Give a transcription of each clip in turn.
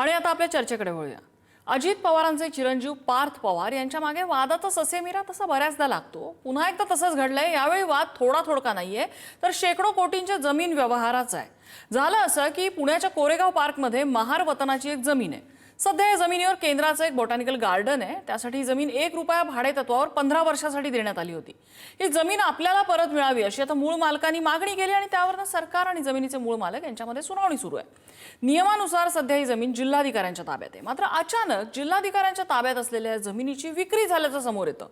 आणि आता आपल्या चर्चेकडे वळूया. अजित पवारांचे चिरंजीव पार्थ पवार यांच्या मागे वादाचा ससेमिरा तसा बऱ्याचदा लागतो. पुन्हा एकदा तसंच घडलंय. यावेळी वाद थोडा थोडका नाहीये तर शेकडो कोटींच्या जमीन व्यवहाराचा आहे. झालं असं की पुण्याच्या कोरेगाव पार्कमध्ये महार वतनाची एक जमीन आहे. सध्या या जमिनीवर केंद्राचं एक बॉटॅनिकल गार्डन आहे. त्यासाठी ही जमीन एक रुपया भाडे तत्वावर पंधरा वर्षासाठी देण्यात आली होती. ही जमीन आपल्याला परत मिळावी अशी आता मूळ मालकांनी मागणी केली आणि त्यावरनं सरकार आणि जमिनीचे मूळ मालक यांच्यामध्ये सुनावणी सुरू आहे. नियमानुसार सध्या ही जमीन जिल्हाधिकाऱ्यांच्या ताब्यात आहे. मात्र अचानक जिल्हाधिकाऱ्यांच्या ताब्यात असलेल्या जमिनीची विक्री झाल्याचं समोर येतं.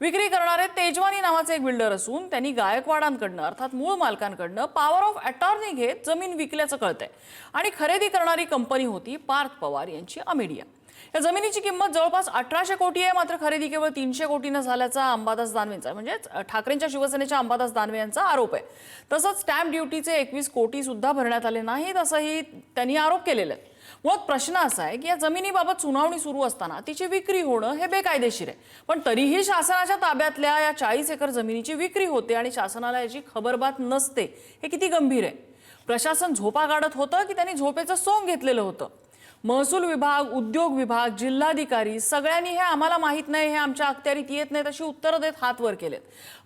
विक्री करणारे तेजवानी नावाचे एक बिल्डर असून त्यांनी गायकवाडांकडनं अर्थात मूळ मालकांकडनं पॉवर ऑफ अटॉर्नी घेत जमीन विकल्याचं कळतंय. आणि खरेदी करणारी कंपनी होती पार्थ पवार यांची अमेडिया या जमिनीची किंमत जवळपास अठराशे कोटी आहे मात्र खरेदी केवळ तीनशे कोटीनं झाल्याचा अंबादास दानवेंचा म्हणजेच ठाकरेंच्या शिवसेनेच्या अंबादास दानवे यांचा आरोप आहे. तसंच स्टॅम्प ड्युटीचे एकवीस कोटी सुद्धा भरण्यात आले नाहीत असंही त्यांनी आरोप केलेले आहेत. मुळात प्रश्न असा आहे की या जमिनीबाबत सुनावणी सुरू असताना तिची विक्री होणं हे बेकायदेशीर आहे. पण तरीही शासनाच्या ताब्यातल्या या चाळीस एकर जमिनीची विक्री होते आणि शासनाला याची खबरबात नसते हे किती गंभीर आहे? प्रशासन झोपा काढत होतं की त्यांनी झोपेचं सोंग घेतलेलं होतं? महसूल विभाग उद्योग विभाग जिल्हाधिकारी सगळ्यांनी हे आम्हाला माहीत नाही हे आमच्या अखत्यारीत येत नाहीत अशी उत्तरं देत हात वर केलेत.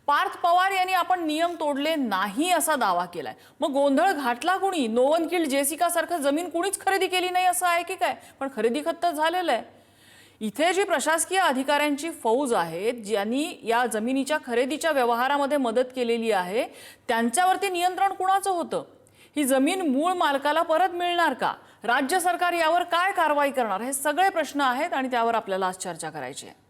पार्थ पवार यांनी आपण नियम तोडले नाही असा दावा केलाय. मग गोंधळ घाटला कुणी? नोवन किल्ड जेसिका सारखं जमीन कुणीच खरेदी केली नाही असं आहे की काय? पण खरेदी खत तर झालेलं आहे. इथे जी प्रशासकीय अधिकाऱ्यांची फौज आहे ज्यांनी या जमिनीच्या खरेदीच्या व्यवहारामध्ये मदत केलेली आहे त्यांच्यावरती नियंत्रण कुणाचं होतं? ही जमीन मूळ मालकाला परत मिळणार का? राज्य सरकार यावर काय कारवाई करणार? हे सगळे प्रश्न आहेत आणि त्यावर आपल्याला आज चर्चा करायची आहे.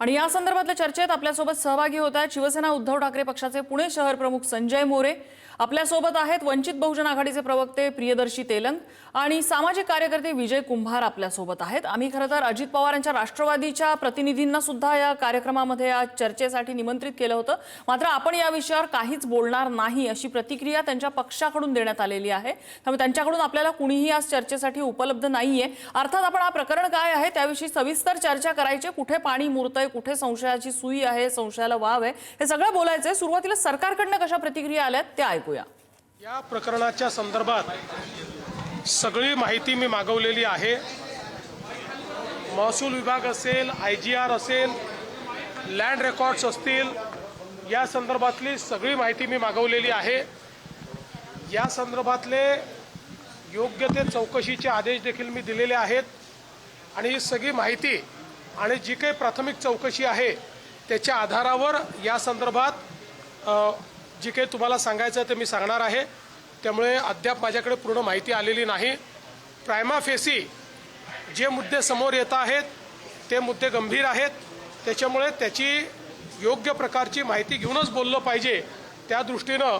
आणि या संदर्भातल्या चर्चेत आपल्यासोबत सहभागी होत आहेत शिवसेना उद्धव ठाकरे पक्षाचे पुणे शहर प्रमुख संजय मोरे. आपल्यासोबत आहेत वंचित बहुजन आघाडीचे प्रवक्ते प्रियदर्शी तेलंग आणि सामाजिक कार्यकर्ते विजय कुंभार आपल्यासोबत आहेत. आम्ही खरं तर अजित पवार यांच्या राष्ट्रवादीच्या प्रतिनिधींना सुद्धा या कार्यक्रमामध्ये या चर्चेसाठी निमंत्रित केलं होतं. मात्र आपण या विषयावर काहीच बोलणार नाही अशी प्रतिक्रिया त्यांच्या पक्षाकडून देण्यात आलेली आहे. त्यामुळे त्यांच्याकडून आपल्याला कुणीही आज चर्चेसाठी उपलब्ध नाहीये. अर्थात आपण हा प्रकरण काय आहे त्याविषयी सविस्तर चर्चा करायची कुठे पाणी मुरतंय कुठे संशयाची सुई आहे संशयाला वाव आहे हे सगळं बोलायचं आहे सुरुवातीला सरकारकडनं कशा प्रतिक्रिया आल्यात त्या ऐकूया. या प्रकरणाच्या संदर्भात सगळी माहिती मी मागवलेली आहे. महसूल विभाग असेल आय जी आर असेल लँड रेकॉर्ड्स असतील या संदर्भातली सगळी माहिती मी मागवलेली आहे. या संदर्भातले योग्य ते चौकशीचे आदेश देखील मी दिलेले आहेत. आणि ही सगळी माहिती आणि जी काही प्राथमिक चौकशी आहे त्याच्या आधारावर या संदर्भात जी काही तुम्हाला सांगायचं ते मी सांगणार आहे. त्यामुळे अद्याप माझ्याकडे पूर्ण माहिती आलेली नाही. प्रायमाफेसी जे मुद्दे समोर येत आहेत ते मुद्दे गंभीर आहेत. त्याच्यामुळे त्याची योग्य प्रकारची माहिती घेऊनच बोललं पाहिजे. त्या दृष्टीनं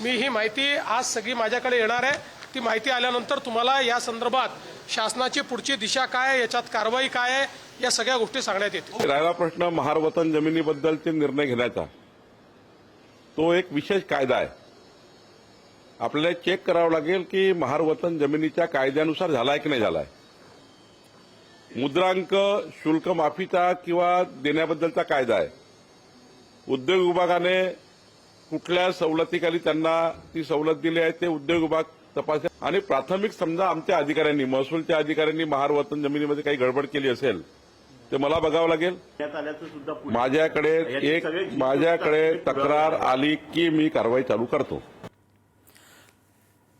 मी ही माहिती आज सगळी माझ्याकडे येणार आहे. ती माहिती आल्यानंतर तुम्हाला या संदर्भात शासनाची पुढची दिशा काय आहे? याच्यात कारवाई काय आहे? या सगळ्या गोष्टी सांगण्यात येतील. राहिला प्रश्न महारवतन जमिनीबद्दलचे निर्णय घेण्याचा. तो एक विशेष कायदा आहे. आपल्याला चेक करावं लागेल की महारवतन जमिनीच्या कायद्यानुसार झालाय की नाही झालाय. मुद्रांक शुल्क माफीचा किंवा देण्याबद्दलचा कायदा आहे. उद्योग विभागाने कुठल्या सवलतीखाली त्यांना ती सवलत दिली आहे ते उद्योग विभाग तपास आणि प्राथमिक समजा आमच्या अधिकाऱ्यांनी महसूलच्या अधिकाऱ्यांनी महार वतन जमिनीमध्ये काही गडबड केली असेल ते मला बघावं लागेल. माझ्याकडे एक माझ्याकडे तक्रार आली की मी कारवाई चालू करतो.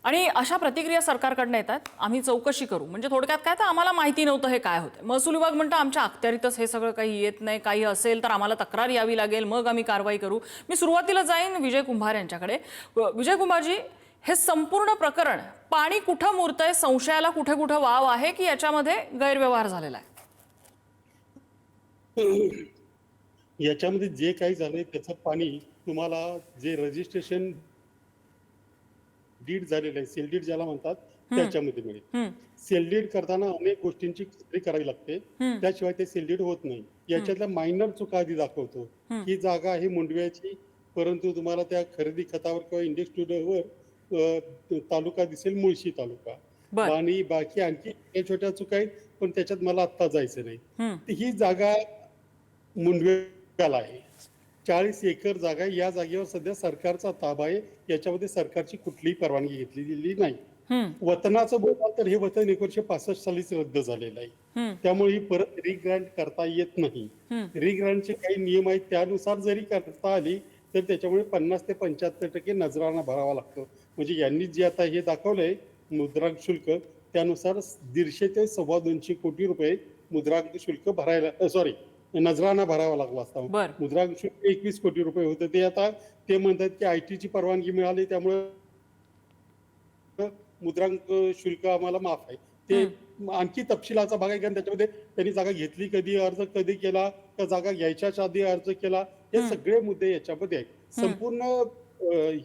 आणि अशा प्रतिक्रिया सरकारकडनं येतात. आम्ही चौकशी करू. म्हणजे थोडक्यात काय तर आम्हाला माहिती नव्हतं हे काय होतं महसूल विभाग म्हणतं आमच्या अखत्यारीतच हे सगळं काही येत नाही काही असेल तर आम्हाला तक्रार यावी लागेल. मग आम्ही कारवाई करू. मी सुरुवातीला जाईन विजय कुंभार यांच्याकडे. विजय कुंभारजी हे संपूर्ण प्रकरण पाणी कुठं मुरतंय संशयाला कुठे कुठं वाव आहे की याच्यामध्ये गैरव्यवहार झालेला आहे? याच्यामध्ये जे काही झालंय त्याचं पाणी तुम्हाला जे रजिस्ट्रेशन डीड झालेलं आहे सेल डीड ज्याला म्हणतात त्याच्यामध्ये मिळेल. सेल डीड करताना अनेक गोष्टींची खात्री करावी लागते. त्याशिवाय ते सेल डीड होत नाही. याच्यातल्या मायनर चुका आधी दाखवतो. ही जागा आहे मुंडव्याची परंतु तुम्हाला त्या खरेदी खतावर किंवा इंडेक्स टूडवर तालुका दिसेल मुळशी तालुका. आणि बाकी आणखी छोट्या छोट्या चुका आहेत पण त्याच्यात मला आत्ता जायचं नाही. ही. जागा मुंडवेला आहे. चाळीस एकर जागा. या जागेवर सध्या सरकारचा ताबा आहे. याच्यामध्ये सरकारची कुठलीही परवानगी घेतलेली नाही. वतनाचं बोलाल तर हे वतन एकोणीशे पासष्ट सालीच रद्द झालेलं आहे. त्यामुळे ही परत रिग्रँट करता येत नाही. रिग्रँटचे काही नियम आहेत त्यानुसार जरी करता आली तर त्याच्यामुळे पन्नास ते पंच्याहत्तर टक्के नजराना भरावा लागतो. म्हणजे यांनी जे आता हे दाखवलंय मुद्रांक शुल्क त्यानुसार दीडशे ते सव्वा दोनशे कोटी रुपये मुद्रांक शुल्क भरायला सॉरी नजराना भरावा लागला असता. मुद्रांक शुल्क एकवीस कोटी रुपये होतं. ते आता ते म्हणतात की आयटीची परवानगी मिळाली त्यामुळे मुद्रांक शुल्क आम्हाला माफ आहे. ते आणखी तपशिलाचा भाग आहे कारण त्याच्यामध्ये त्यांनी जागा घेतली कधी अर्ज कधी केला त्या जागा घ्यायच्याच आधी अर्ज केला हे सगळे मुद्दे याच्यामध्ये आहेत. संपूर्ण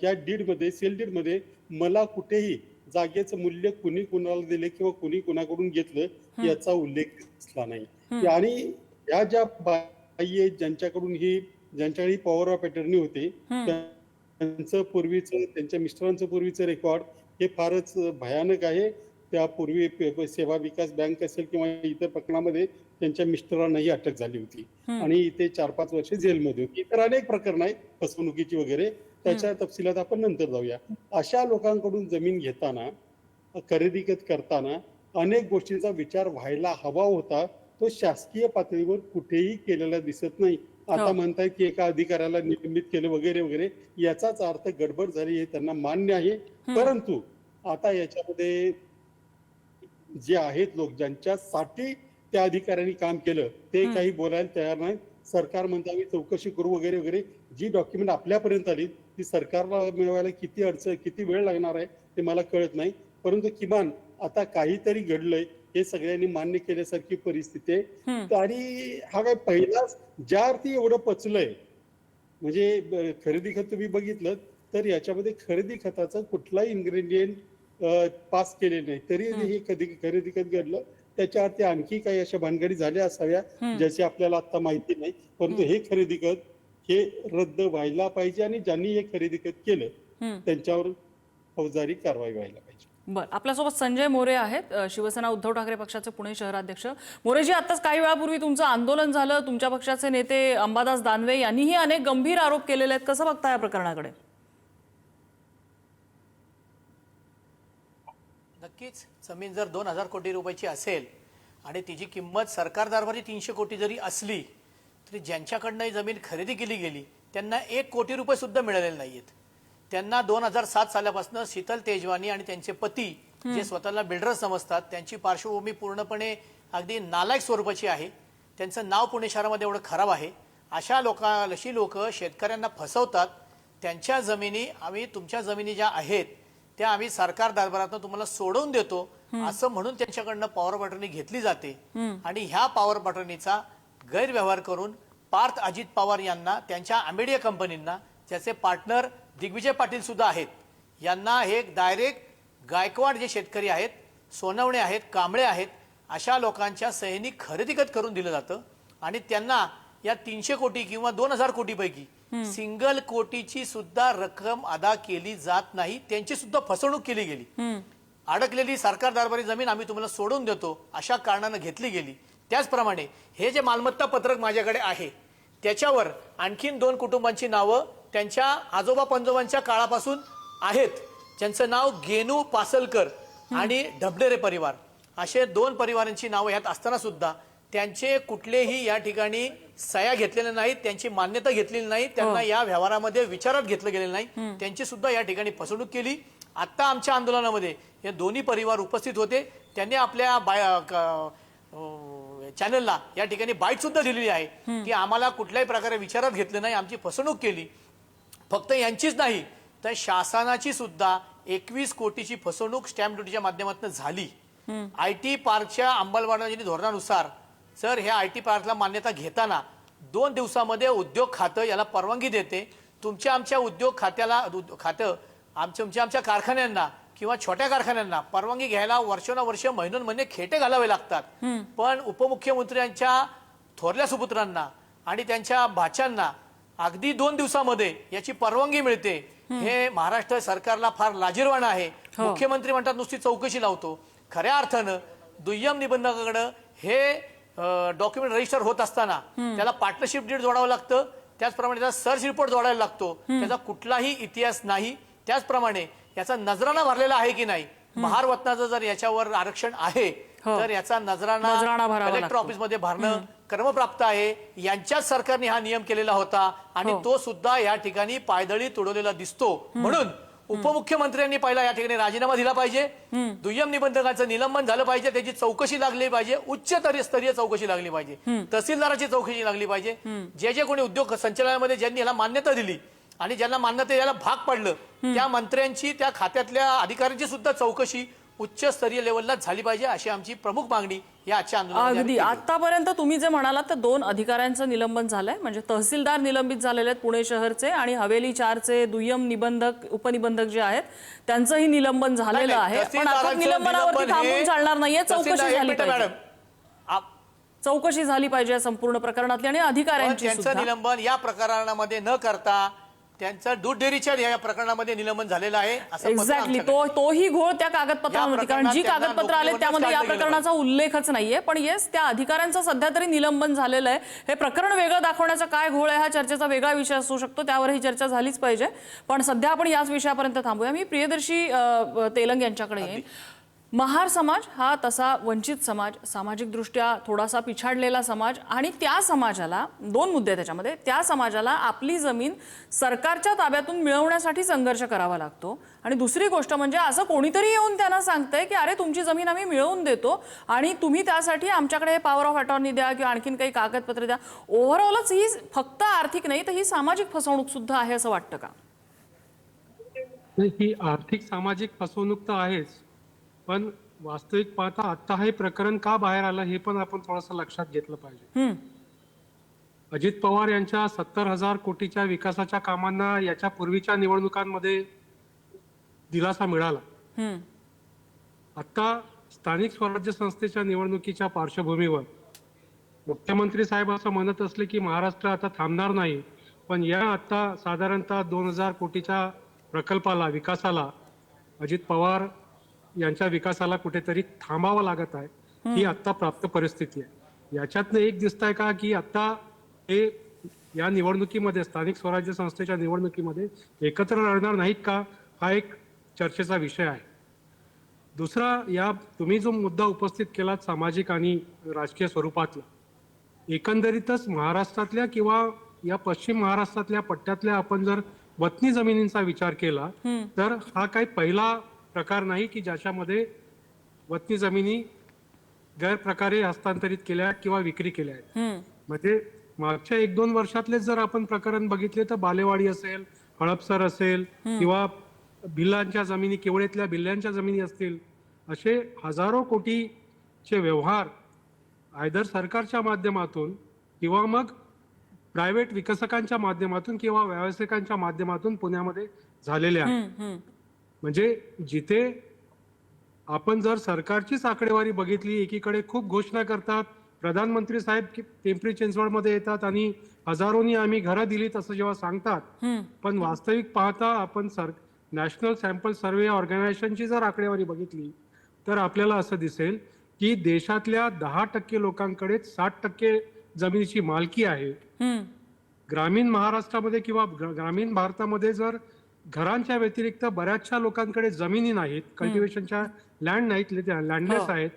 या डीडमध्ये सेल डीडमध्ये मला कुठेही जागेचं मूल्य कुणी कुणाला दिले किंवा कुणी कुणाकडून घेतलं याचा उल्लेख दिसला नाही. आणि या ज्या बाई आहेत ज्यांच्याकडून ही ज्यांच्याकडे पॉवर ऑफ अटर्नी होते त्यांचं पूर्वीचं त्यांच्या मिस्टरांचं पूर्वीचं रेकॉर्ड हे फारच भयानक आहे. त्यापूर्वी सेवा विकास बँक असेल किंवा इतर प्रकरणामध्ये त्यांच्या मिस्टरांनाही अटक झाली होती. आणि इथे चार पाच वर्ष जेलमध्ये होती. इतर अनेक प्रकरण आहेत फसवणुकीची वगैरे. त्याच्या तपशिलात आपण नंतर जाऊया. अशा लोकांकडून जमीन घेताना खरेदी करताना अनेक गोष्टींचा विचार व्हायला हवा होता. तो शासकीय पातळीवर कुठेही केलेला दिसत नाही. आता हो. म्हणतायत की एका अधिकाऱ्याला निलंबित केलं वगैरे वगैरे याचाच अर्थ गडबड झाली हे त्यांना मान्य आहे. परंतु आता याच्यामध्ये जे आहेत लोक ज्यांच्यासाठी त्या अधिकाऱ्यांनी काम केलं ते काही बोलायला तयार नाही सरकार म्हणतं आम्ही चौकशी करू वगैरे वगैरे. जी डॉक्युमेंट आपल्यापर्यंत आली ती सरकारला मिळवायला किती अडचण किती वेळ लागणार आहे ते मला कळत नाही. परंतु किमान आता काहीतरी घडलंय हे सगळ्यांनी मान्य केल्यासारखी परिस्थिती आहे. आणि हा काय पहिलाच ज्या अर्थी एवढं पचलंय म्हणजे खरेदी खत तुम्ही बघितलं तर याच्यामध्ये खरेदी खताचं कुठलाही इन्ग्रेडियंट पास केले नाही. तरी हे कधी खरेदी खत घडलं. त्याच्यावरती आणखी काही अशा भानगडी झाल्या असाव्या ज्याची आपल्याला आता माहिती नाही. परंतु हे खरेदी खत हे रद्द व्हायला पाहिजे आणि ज्यांनी हे खरेदी केलं त्यांच्यावर फौजदारी कारवाई व्हायला पाहिजे. बर आपल्यासोबत संजय मोरे आहेत शिवसेना उद्धव ठाकरे पक्षाचे पुणे शहराध्यक्ष. मोरेजी आताच काही वेळापूर्वी तुमचं आंदोलन झालं तुमच्या पक्षाचे नेते अंबादास दानवे यांनीही अनेक गंभीर आरोप केलेले आहेत. कसं बघता या प्रकरणाकडे? नक्कीच जमीन जर दोन हजार कोटी रुपयाची असेल आणि तिची किंमत सरकार दरबारी तीनशे कोटी जरी असली तरी ज्यांच्याकडनं ही जमीन खरेदी केली गेली त्यांना एक कोटी रुपये सुद्धा मिळालेले नाहीयेत. त्यांना दोन हजार सात सालापासून शीतल तेजवानी आणि त्यांचे पती जे स्वतःला बिल्डर समजतात त्यांची पार्श्वभूमी पूर्णपणे अगदी नालायक स्वरूपाची आहे. त्यांचं नाव पुणे शहरामध्ये एवढं खराब आहे. अशा लोका अशी लोक शेतकऱ्यांना फसवतात. त्यांच्या जमिनी आम्ही तुमच्या जमिनी ज्या आहेत त्या आम्ही सरकार दरबारातून तुम्हाला सोडवून देतो. असं म्हणून त्यांच्याकडनं पॉवर बटर्नी घेतली जाते. आणि ह्या पॉवर बटर्नीचा गैरव्यवहार करून पार्थ अजित पवार यांना त्यांच्या आंबेडिया कंपनींना ज्याचे पार्टनर दिग्विजय पाटील सुद्धा आहेत. यांना हे डायरेक्ट गायकवाड जे शेतकरी आहेत सोनवणे आहेत कांबळे आहेत अशा लोकांच्या सैनिक खरेदी खत करून दिलं जातं. आणि त्यांना या तीनशे कोटी किंवा दोन हजार कोटीपैकी सिंगल कोटीची सुद्धा रक्कम अदा केली जात नाही. त्यांची सुद्धा फसवणूक केली गेली. अडकलेली सरकार दरबारी जमीन आम्ही तुम्हाला सोडून देतो अशा कारणानं घेतली गेली. त्याचप्रमाणे हे जे मालमत्ता पत्रक माझ्याकडे आहे त्याच्यावर आणखीन दोन कुटुंबांची नावं त्यांच्या आजोबा पंजोबांच्या काळापासून आहेत. ज्यांचं नाव गेनू पासलकर आणि ढबडेरे परिवार. असे दोन परिवारांची नावं ह्यात असताना सुद्धा त्यांचे कुठलेही या ठिकाणी सया घेतलेल्या नाहीत त्यांची मान्यता घेतलेली नाही त्यांना या व्यवहारामध्ये विचारात घेतलं गेलेलं नाही. त्यांची सुद्धा या ठिकाणी फसवणूक केली. आता आमच्या आंदोलनामध्ये हे दोन्ही परिवार उपस्थित होते. त्यांनी आपल्या बाय चॅनलला या ठिकाणी बाईट सुद्धा दिलेली आहे की आम्हाला कुठल्याही प्रकारे विचारात घेतलं नाही आमची फसवणूक केली. फक्त यांचीच नाही तर शासनाची सुद्धा एकवीस कोटीची फसवणूक स्टॅम्प ड्युटीच्या माध्यमातून झाली. आय टी पार्कच्या अंमलबजावणी धोरणानुसार जर ह्या आय टी पार्कला मान्यता घेताना दोन दिवसामध्ये उद्योग खातं याला परवानगी देते. तुमच्या आमच्या उद्योग खात्याला खातं आमच्या तुमच्या आमच्या कारखान्यांना किंवा छोट्या कारखान्यांना परवानगी घ्यायला वर्षोनवर्ष महिनोन महिने खेटे घालावे लागतात. पण उपमुख्यमंत्र्यांच्या थोरल्या सुपुत्रांना आणि त्यांच्या भाच्यांना अगदी दोन दिवसामध्ये याची परवानगी मिळते. हे महाराष्ट्र सरकारला फार लाजीरवाणं आहे. हो. मुख्यमंत्री म्हणतात नुसती चौकशी लावतो. खऱ्या अर्थानं दुय्यम निबंधकाकडं हे डॉक्युमेंट रजिस्टर होत असताना त्याला पार्टनरशिप डीड जोडावं लागतं. त्याचप्रमाणे त्याचा सर्च रिपोर्ट जोडायला लागतो. त्याचा कुठलाही इतिहास नाही. त्याचप्रमाणे याचा नजराना भरलेला आहे की नाही? महारवतनाचं जर याच्यावर आरक्षण आहे हो. तर याचा नजराना नजराणा कलेक्टर. ऑफिसमध्ये भरणं क्रमप्राप्त आहे. यांच्याच सरकारने हा नियम केलेला होता आणि हो. तो सुद्धा या ठिकाणी पायदळी तुडवलेला दिसतो. म्हणून उपमुख्यमंत्र्यांनी पहिला या ठिकाणी राजीनामा दिला पाहिजे. दुय्यम निबंधकांचं निलंबन झालं पाहिजे. त्याची चौकशी लागली पाहिजे. उच्च तरी- स्तरीय चौकशी लागली पाहिजे. तहसीलदाराची चौकशी लागली पाहिजे. जे जे कोणी उद्योग संचालनामध्ये ज्यांनी याला मान्यता दिली आणि ज्यांना मान्यता याला भाग पडलं त्या मंत्र्यांची त्या खात्यातल्या अधिकाऱ्यांची सुद्धा चौकशी उच्च स्तरीय लेवलला झाली पाहिजे अशी आमची प्रमुख मागणी या आजच्या अगदी. आतापर्यंत तुम्ही जे म्हणालात तर दोन अधिकाऱ्यांचं निलंबन झालंय. म्हणजे तहसीलदार निलंबित झालेले आहेत पुणे शहरचे आणि हवेली चारचे दुय्यम निबंधक उपनिबंधक जे आहेत त्यांचंही निलंबन झालेलं आहे. पण आता निलंबनावरती निलंबन हे- थांबून चालणार नाहीये. चौकशी झाली पाहिजे. चौकशी झाली पाहिजे या संपूर्ण प्रकरणातली आणि अधिकाऱ्यांची सुद्धा. निलंबन या प्रकरणामध्ये न करता त्यांचं दूध डेअरीच्या या प्रकरणामध्ये निलंबन झालेलं आहे असं पत्र एक्झॅक्टली आमच्याकडे तो तोही घोळ त्या कागदपत्रांवरती या कारण जी प्रकरणात त्यांना कागदपत्र आले त्यामध्ये या काढलं गेलं प्रकरणाचा उल्लेखच नाहीये. पण येस त्या अधिकाऱ्यांचं सध्या तरी निलंबन झालेलं आहे. हे प्रकरण वेगळं दाखवण्याचा काय घोळ आहे हा चर्चेचा वेगळा विषय असू शकतो. त्यावर ही चर्चा झालीच पाहिजे. पण सध्या आपण याच विषयापर्यंत थांबूया. मी प्रियदर्शी अ, तेलंग यांच्याकडे येईन. महार समाज हा तसा वंचित समाज सामाजिकदृष्ट्या थोडासा पिछाडलेला समाज आणि त्या समाजाला दोन मुद्दे त्याच्यामध्ये त्या समाजाला आपली जमीन सरकारच्या ताब्यातून मिळवण्यासाठी संघर्ष करावा लागतो. आणि दुसरी गोष्ट म्हणजे असं कोणीतरी येऊन त्यांना सांगतंय की अरे तुमची जमीन आम्ही मिळवून देतो आणि तुम्ही त्यासाठी आमच्याकडे हे पॉवर ऑफ अटॉर्नी द्या किंवा आणखीन काही कागदपत्र द्या. ओव्हरऑलच ही फक्त आर्थिक नाही तर ही सामाजिक फसवणूक सुद्धा आहे असं वाटतं का? ही आर्थिक सामाजिक फसवणूक तर आहेच. पण वास्तविक पाहता आता हे प्रकरण का बाहेर आलं हे पण आपण थोडंसं लक्षात घेतलं पाहिजे. अजित पवार यांच्या सत्तर हजार कोटीच्या विकासाच्या कामांना याच्या पूर्वीच्या निवडणुकांमध्ये दिलासा मिळाला. आता स्थानिक स्वराज्य संस्थेच्या निवडणुकीच्या पार्श्वभूमीवर मुख्यमंत्री साहेब असं म्हणत असले की महाराष्ट्र आता थांबणार नाही पण या आता साधारणतः दोन हजार कोटीच्या प्रकल्पाला विकासाला अजित पवार यांच्या विकासाला कुठेतरी थांबावं लागत आहे ही आता प्राप्त परिस्थिती आहे. याच्यातनं एक दिसत आहे का की आता हे या निवडणुकीमध्ये स्थानिक स्वराज्य संस्थेच्या निवडणुकीमध्ये एकत्र लढणार नाहीत का हा एक चर्चेचा विषय आहे. दुसरा या तुम्ही जो मुद्दा उपस्थित केलात सामाजिक आणि राजकीय स्वरूपातला एकंदरीतच महाराष्ट्रातल्या किंवा या पश्चिम महाराष्ट्रातल्या पट्ट्यातल्या आपण जर वतनी जमिनींचा विचार केला तर हा काही पहिला प्रकार नाही की ज्याच्यामध्ये वतनी जमिनी गैरप्रकारे हस्तांतरित केल्या किंवा विक्री केल्या आहेत. म्हणजे मागच्या एक दोन वर्षातले जर आपण प्रकरण बघितले तर बालेवाडी असेल हडपसर असेल किंवा भिल्लांच्या जमिनी केवळेतल्या भिल्लांच्या जमिनी असतील असे हजारो कोटीचे व्यवहार आयदर सरकारच्या माध्यमातून किंवा मग प्रायव्हेट विकसकांच्या माध्यमातून किंवा व्यावसायिकांच्या माध्यमातून पुण्यामध्ये झालेले आहेत. म्हणजे जिथे आपण जर सरकारचीच आकडेवारी बघितली एकीकडे खूप घोषणा करतात प्रधानमंत्री साहेब की- पिंपरी चिंचवडमध्ये येतात आणि हजारोनी आम्ही घरं दिलीत असं जेव्हा सांगतात. पण वास्तविक पाहता आपण सर नॅशनल सॅम्पल सर्वे ऑर्गनायझेशनची जर आकडेवारी बघितली तर आपल्याला असं दिसेल की देशातल्या दहा टक्के लोकांकडे साठ टक्के जमिनीची मालकी आहे. ग्रामीण महाराष्ट्रामध्ये किंवा ग्र- ग्रामीण भारतामध्ये जर घरांच्या व्यतिरिक्त बऱ्याचशा लोकांकडे जमिनी नाहीत कल्टिवेशनच्या लँड नाहीत लँडलेस हो. आहेत.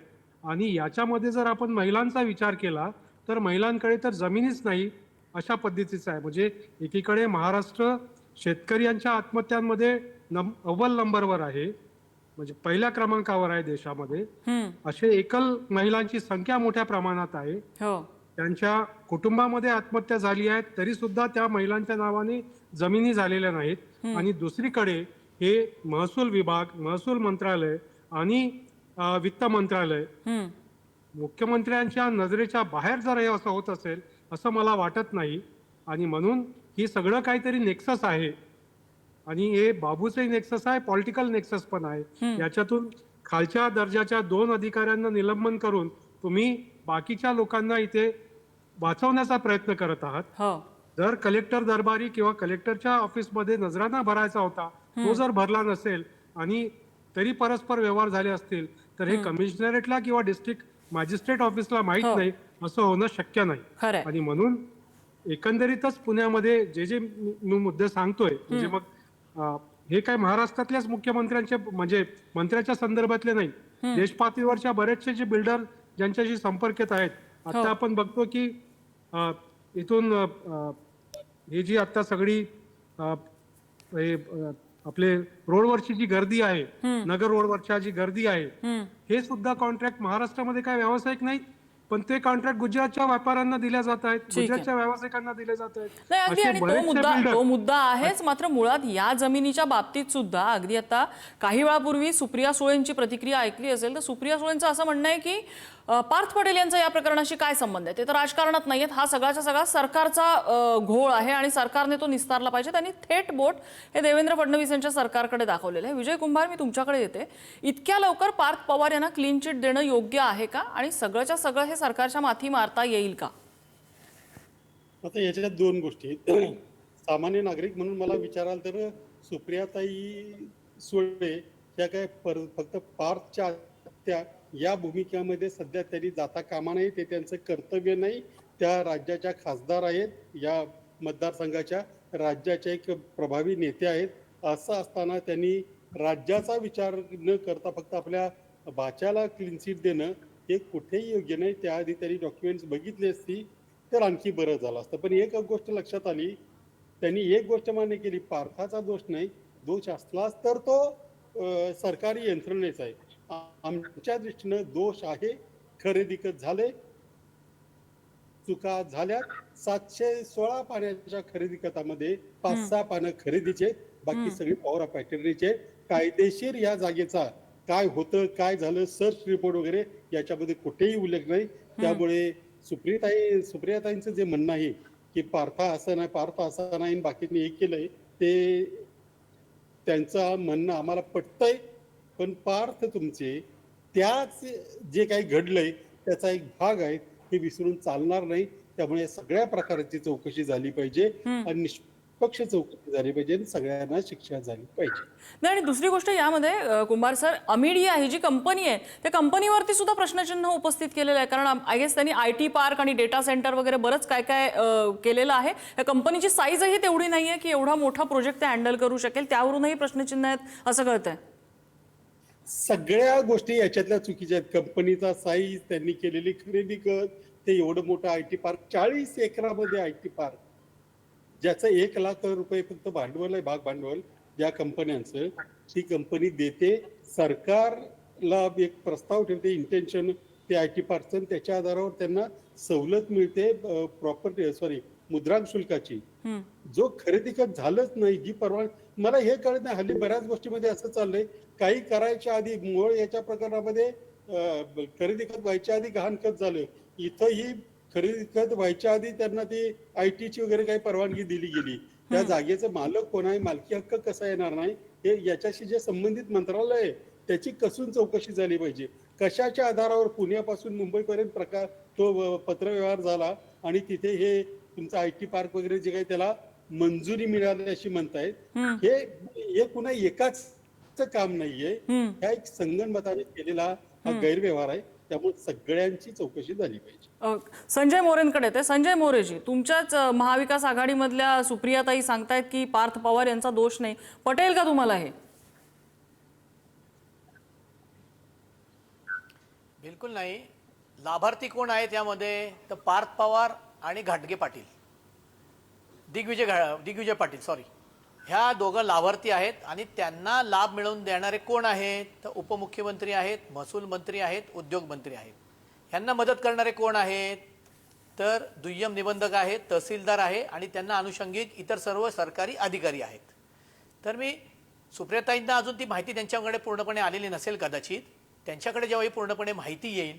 आणि याच्यामध्ये जर आपण महिलांचा विचार केला तर महिलांकडे तर जमिनीच नाही अशा पद्धतीचं आहे. म्हणजे एकीकडे महाराष्ट्र शेतकऱ्यांच्या आत्महत्यांमध्ये नम अव्वल नंबरवर आहे. म्हणजे पहिल्या क्रमांकावर आहे देशामध्ये. असे एकल महिलांची संख्या मोठ्या प्रमाणात आहे. हो. त्यांच्या कुटुंबामध्ये आत्महत्या झाली आहे तरी सुद्धा त्या महिलांच्या नावाने जमिनी झालेल्या नाहीत. आणि दुसरीकडे हे महसूल विभाग महसूल मंत्रालय आणि वित्त मंत्रालय. मुख्यमंत्र्यांच्या नजरेच्या बाहेर जर हे असं होत असेल असं मला वाटत नाही. आणि म्हणून ही सगळं काहीतरी नेक्सस आहे. आणि हे बाबूचंही नेक्सस आहे पॉलिटिकल नेक्सस पण आहे. याच्यातून खालच्या दर्जाच्या दोन अधिकाऱ्यांना निलंबन करून तुम्ही बाकीच्या लोकांना इथे वाचवण्याचा प्रयत्न करत आहात. हो. जर कलेक्टर दरबारी किंवा कलेक्टरच्या ऑफिसमध्ये नजराना भरायचा होता तो जर भरला नसेल आणि तरी परस्पर व्यवहार झाले असतील तर हे कमिशनरेटला किंवा डिस्ट्रिक्ट मॅजिस्ट्रेट ऑफिसला माहीत हो. नाही असं होणं शक्य नाही. आणि म्हणून एकंदरीतच पुण्यामध्ये जे जे मी मुद्दे सांगतोय म्हणजे मग हे काय महाराष्ट्रातल्याच मुख्यमंत्र्यांचे म्हणजे मंत्र्याच्या संदर्भातले नाही देश पातळीवरच्या बरेचसे जे बिल्डर ज्यांच्याशी संपर्कात आहेत आता आपण बघतो की इथून ही जी आता सगळी आपले रोडवरची जी गर्दी आहे नगर रोडवरच्या जी गर्दी आहे. हे सुद्धा कॉन्ट्रॅक्ट महाराष्ट्रामध्ये काय व्यावसायिक नाही पण ते कॉन्ट्रॅक्ट गुजरातच्या व्यापाऱ्यांना दिल्या जात आहेत आहे. गुजरातच्या व्यावसायिकांना दिले जात आहेत तो मुद्दा builder- तो मुद्दा आहेच मात्र मुळात या जमिनीच्या बाबतीत सुद्धा अगदी आता काही वेळापूर्वी सुप्रिया सुळेंची प्रतिक्रिया ऐकली असेल तर सुप्रिया सुळेंचं असं म्हणणं आहे की पार्थ पटेल यांचा या प्रकरणाशी काय संबंध आहे? ते तर राजकारणात नाहीयेत. हा सगळ्याचा सगळा सरकारचा घोळ आहे आणि सरकारने तो निस्तारला पाहिजे. त्यांनी थेट बोट हे देवेंद्र फडणवीस यांच्या सरकारकडे दाखवलेलं आहे. विजय कुंभार मी तुमच्याकडे येते. इतक्या लवकर पार्थ पवार यांना क्लीन चिट देणं योग्य आहे का? आणि सगळंच्या सगळं हे सरकारच्या माथी मारता येईल का? आता याच्यात दोन गोष्टी आहेत. सामान्य नागरिक म्हणून मला विचाराल तर सुप्रियाताई सुळे त्या काय फक्त पार्थच्या त्या या भूमिकेमध्ये सध्या त्यांनी जाता कामा नाही ते त्यांचं कर्तव्य नाही. त्या राज्याच्या खासदार आहेत या मतदारसंघाच्या राज्याच्या एक प्रभावी नेते आहेत. असं असताना त्यांनी राज्याचा विचार न करता फक्त आपल्या भाच्याला क्लीन सीट देणं हे कुठेही योग्य नाही. त्याआधी त्यांनी डॉक्युमेंट्स बघितली असती तर आणखी बरं झालं असतं. पण एक गोष्ट लक्षात आली त्यांनी एक गोष्ट मान्य केली पार्थाचा दोष नाही. दोष असलाच तर तो सरकारी यंत्रणेचा आहे. आमच्या दृष्टीनं दोष आहे. खरेदी झाले चुका झाल्या सातशे सोळा पाण्याच्या खरेदी खतामध्ये पाच सहा पानं खरेदीचे बाकी सगळी पॉवर ऑफ अटर्नीचे कायदेशीर या जागेचा काय होतं काय झालं सर्च रिपोर्ट वगैरे याच्यामध्ये कुठेही उल्लेख नाही. त्यामुळे सुप्रियताई सुप्रियाताईंचं जे म्हणणं आहे की पार्था असं नाही पार्थ असं नाही बाकींनी हे केलंय ते त्यांचं म्हणणं आम्हाला पटतंय. पण पार्थ तुमचे त्याच जे काही घडलंय त्याचा एक भाग आहे हे विसरून चालणार नाही. त्यामुळे सगळ्या प्रकारची चौकशी झाली पाहिजे आणि निष्पक्ष चौकशी झाली पाहिजे आणि सगळ्यांना शिक्षा झाली पाहिजे. नाही आणि दुसरी गोष्ट यामध्ये कुंभार सर अमिडिया ही जी कंपनी आहे त्या कंपनीवरती सुद्धा प्रश्नचिन्ह उपस्थित केलेलं आहे. कारण आय गेस त्यांनी आय टी पार्क आणि डेटा सेंटर वगैरे बरंच काय काय केलेलं आहे. या कंपनीची साईजही तेवढी नाही आहे की एवढा मोठा प्रोजेक्ट ते हँडल करू शकेल. त्यावरूनही प्रश्नचिन्ह आहेत असं कळतंय. सगळ्या गोष्टी याच्यातल्या चुकीच्या आहेत. कंपनीचा साईज त्यांनी केलेली खरेदी कर ते एवढं मोठं आय टी पार्क चाळीस एकरामध्ये आय टी पार्क ज्याचं एक लाख रुपये फक्त भांडवल आहे भाग भांडवल ज्या कंपन्यांचं ती कंपनी देते. सरकारला एक प्रस्ताव ठेवते इंटेन्शन ते आय टी पार्कचं त्याच्या आधारावर त्यांना सवलत मिळते प्रॉपर्टी सॉरी मुद्रांक शुल्काची. जो खरेदी खत झालंच नाही जी परवानगी मला हे कळत नाही हल्ली बऱ्याच गोष्टीमध्ये असं चाललंय काही करायच्या आधी मूळ याच्या प्रकरणामध्ये खरेदी खत व्हायच्या आधी गहाण खत झालं. इथंही खरेदी खत व्हायच्या आधी त्यांना ती आय ची वगैरे काही परवानगी दिली गेली. त्या जागेचं मालक कोण आहे? मालकी हक्क कसा येणार नाही? हे याच्याशी जे संबंधित मंत्रालय आहे त्याची कसून चौकशी झाली पाहिजे? कशाच्या आधारावर पुण्यापासून मुंबईपर्यंत प्रकार तो पत्रव्यवहार झाला आणि तिथे हे तुमचं आय टी पार्क वगैरे जे काही त्याला मंजुरी मिळाली अशी म्हणतायत हे हे कुणा एकाच काम नाहीये. हा एक संगणमताने केलेला हा गैरव्यवहार आहे. त्यामुळे सगळ्यांची चौकशी झाली पाहिजे. संजय मोरेंकडे ते. संजय मोरेजी तुमच्याच महाविकास आघाडीमधल्या सुप्रियाताई सांगतायत की पार्थ पवार यांचा दोष नाही. पटेल का तुम्हाला हे? बिलकुल नाही. लाभार्थी कोण आहेत यामध्ये? तर पार्थ पवार आणि घाटगे पाटील. दिग्विजय दिग्विजय पाटील सॉरी ह्या दोघं लाभार्थी आहेत आणि त्यांना लाभ मिळवून देणारे कोण आहेत? तर उपमुख्यमंत्री आहेत महसूल मंत्री आहेत उद्योगमंत्री आहेत. ह्यांना मदत करणारे कोण आहेत? तर दुय्यम निबंधक आहेत तहसीलदार आहे आणि त्यांना अनुषंगिक इतर सर्व सरकारी अधिकारी आहेत. तर मी सुप्रियाताईंना अजून ती माहिती त्यांच्याकडे पूर्णपणे आलेली नसेल कदाचित. त्यांच्याकडे जेव्हा ही पूर्णपणे माहिती येईल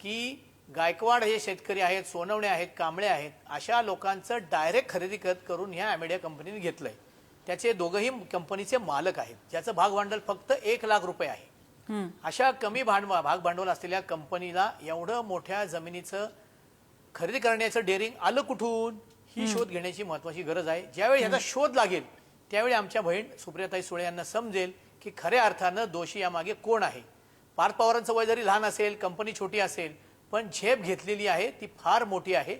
की गायकवाड हे शेतकरी आहेत सोनवणे आहेत कांबळे आहेत अशा लोकांचं डायरेक्ट खरेदी करत करून ह्या ॲमेडिया कंपनीने घेतलं आहे त्याचे दोघंही कंपनीचे मालक आहेत. ज्याचं भाग भांडवल फक्त एक लाख रुपये आहे. अशा कमी भांडवल भाग भांडवल असलेल्या कंपनीला एवढं मोठ्या जमिनीचं खरेदी करण्याचं डेअरिंग आलं कुठून? ही शोध घेण्याची महत्वाची गरज आहे. ज्यावेळी याचा शोध लागेल त्यावेळी आमच्या बहीण सुप्रियाताई सुळे यांना समजेल की खऱ्या अर्थानं दोषी यामागे कोण आहे. पार्थ पवारांचं वय जरी लहान असेल कंपनी छोटी असेल पण झेप घेतलेली आहे ती फार मोठी आहे.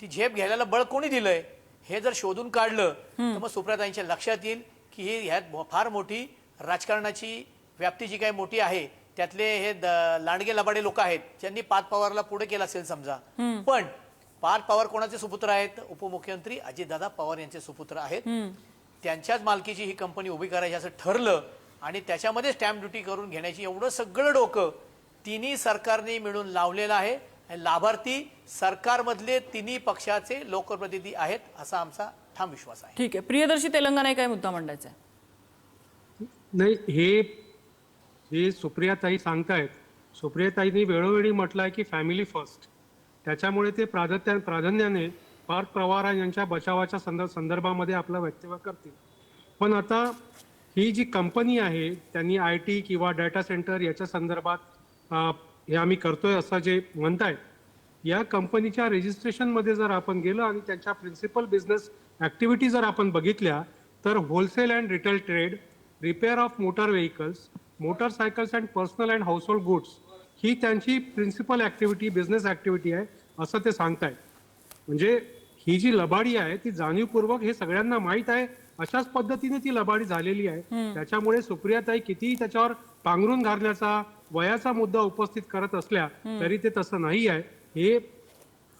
ती झेप घ्यायला बळ कोणी दिलंय? हे जर शोधून काढलं तर मग सुप्रियाताईंच्या लक्षात येईल की ही ह्यात फार मोठी राजकारणाची व्याप्ती जी काही मोठी आहे त्यातले हे लांडगे लबाडे लोक आहेत ज्यांनी पार्थ पवारला पुढे केलं असेल समजा. पण पार्थ पवार कोणाचे सुपुत्र आहेत? उपमुख्यमंत्री अजितदादा पवार यांचे सुपुत्र आहेत. त्यांच्याच मालकीची ही कंपनी उभी करायची असं ठरलं आणि त्याच्यामध्ये स्टॅम्प ड्युटी करून घेण्याची एवढं सगळं डोकं तिन्ही सरकारने मिळून लावलेलं आहे. लाभार्थी सरकारमधले तिन्ही पक्षाचे लोकप्रतिनिधी आहेत असा आमचा ठाम विश्वास आहे. ठीक आहे. प्रियदर्शी तेलंगणा काय मुद्दा मांडायचा आहे? नाही हे हे सुप्रियाताई सांगतायत. सुप्रियाताईंनी वेळोवेळी म्हटलंय की फॅमिली फर्स्ट त्याच्यामुळे ते प्राधान्य प्राधान्याने पार्थ पवार यांच्या बचावाच्या संदर्भ संदर्भामध्ये आपलं वक्तव्य करतील. पण आता ही जी कंपनी आहे त्यांनी आय टी किंवा डाटा सेंटर याच्या संदर्भात हे आम्ही करतोय असं जे म्हणतायत या कंपनीच्या रजिस्ट्रेशनमध्ये जर आपण गेलो आणि त्यांच्या प्रिन्सिपल बिझनेस ऍक्टिव्हिटी जर आपण बघितल्या तर wholesale and retail trade repair of motor vehicles motorcycles and personal and household goods ही त्यांची प्रिन्सिपल ऍक्टिव्हिटी बिझनेस ऍक्टिव्हिटी आहे असं ते सांगतायत. म्हणजे ही जी लबाडी आहे ती जाणीवपूर्वक हे सगळ्यांना माहीत आहे अशाच पद्धतीने ती लबाडी झालेली आहे. त्याच्यामुळे सुप्रियाताई कितीही त्याच्यावर पांघरून घालण्याचा वयाचा मुद्दा उपस्थित करत असल्या तरी ते तसं नाही आहे. हे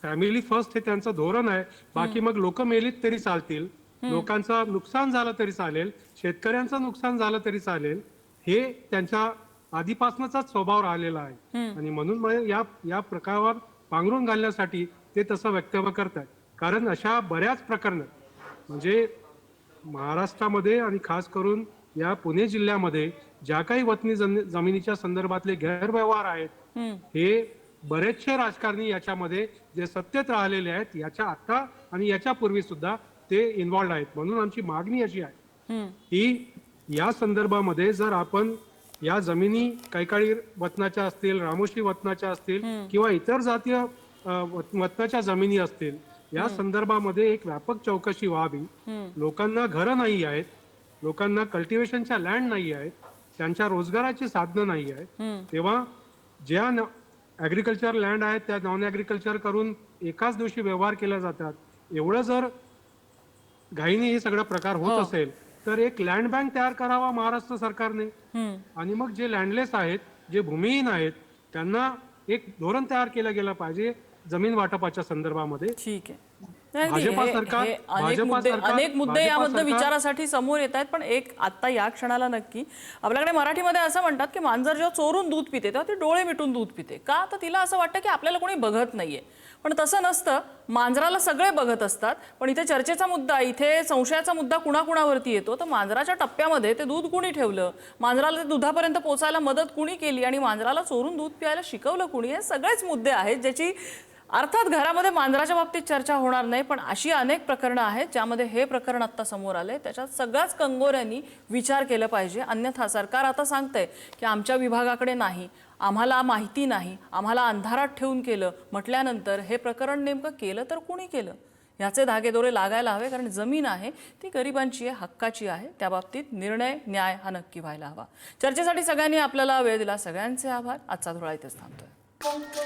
फॅमिली फर्स्ट हे त्यांचं धोरण आहे. बाकी मग लोक मेलीत तरी चालतील. लोकांचं नुकसान झालं तरी चालेल. शेतकऱ्यांचं नुकसान झालं तरी चालेल. हे त्यांच्या आधीपासूनचाच स्वभाव राहिलेला आहे. आणि म्हणून या या प्रकारावर पांघरून घालण्यासाठी ते तसं वक्तव्य करतात कारण अशा बऱ्याच प्रकरणात म्हणजे महाराष्ट्रामध्ये आणि खास करून या पुणे जिल्ह्यामध्ये ज्या काही वतनी जम- जमिनीच्या संदर्भातले गैरव्यवहार आहेत हे बरेचसे राजकारणी याच्यामध्ये जे सत्तेत राहिलेले आहेत याच्या आता आणि याच्या पूर्वी सुद्धा ते इन्व्हॉल्ड आहेत. म्हणून आमची मागणी अशी आहे की या संदर्भामध्ये जर आपण या जमिनी काही काळी वतनाच्या असतील रामोशी वतनाच्या असतील किंवा इतर जातीय वतनाच्या जमिनी असतील या संदर्भामध्ये एक व्यापक चौकशी व्हावी. लोकांना घरं नाही आहेत लोकांना कल्टिवेशनच्या लँड नाही आहेत त्यांच्या रोजगाराची साधनं नाही आहेत. तेव्हा ज्या ऍग्रिकल्चर लँड आहेत त्या नॉन ऍग्रिकल्चर करून एकाच दिवशी व्यवहार केले जातात. एवढं जर घाईने हे सगळा प्रकार होत असेल तर एक लँड बँक तयार करावा महाराष्ट्र सरकारने. आणि मग जे लँडलेस आहेत जे भूमिहीन आहेत त्यांना एक धोरण तयार केलं गेलं पाहिजे जमीन वाटपाच्या संदर्भामध्ये. ठीक आहे. नाही, भाजपा हे- सरकार- हे अनेक भाजपा मुद्दे सरकार- अनेक मुद्दे भाजपा यामधनं सरकार- विचारासाठी समोर येत आहेत पण एक आता या क्षणाला नक्की. आपल्याकडे मराठीमध्ये असं म्हणतात की मांजर जेव्हा चोरून दूध पिते तेव्हा ती डोळे मिटून दूध पिते. का? तर तिला असं वाटतं की आपल्याला कोणी बघत नाहीये. पण तसं नसतं. मांजराला सगळे बघत असतात. पण इथे चर्चेचा मुद्दा इथे संशयाचा मुद्दा कुणाकुणावरती येतो? तर मांजराच्या टप्प्यामध्ये ते दूध कुणी ठेवलं? मांजराला ते दुधापर्यंत पोचायला मदत कुणी केली? आणि मांजराला चोरून दूध प्यायला शिकवलं कुणी? हे सगळेच मुद्दे आहेत ज्याची अर्थात घरामध्ये मांजराच्या बाबतीत चर्चा होणार नाही पण अशी अनेक प्रकरणं आहेत ज्यामध्ये हे प्रकरण आता समोर आले. त्याच्यात सगळ्याच कंगोऱ्यांनी विचार केला पाहिजे. अन्यथा सरकार आता सांगतंय की आमच्या विभागाकडे नाही आम्हाला माहिती नाही आम्हाला अंधारात ठेवून केलं म्हटल्यानंतर हे प्रकरण नेमकं केलं तर कुणी केलं? याचे धागेदोरे लागायला हवे कारण जमीन आहे ती गरिबांची आहे हक्काची आहे. त्या बाबतीत निर्णय न्याय हा नक्की व्हायला हवा. चर्चेसाठी सगळ्यांनी आपल्याला वेळ दिला. सगळ्यांचे आभार. आजचा धोळा इथेच थांबतोय. Música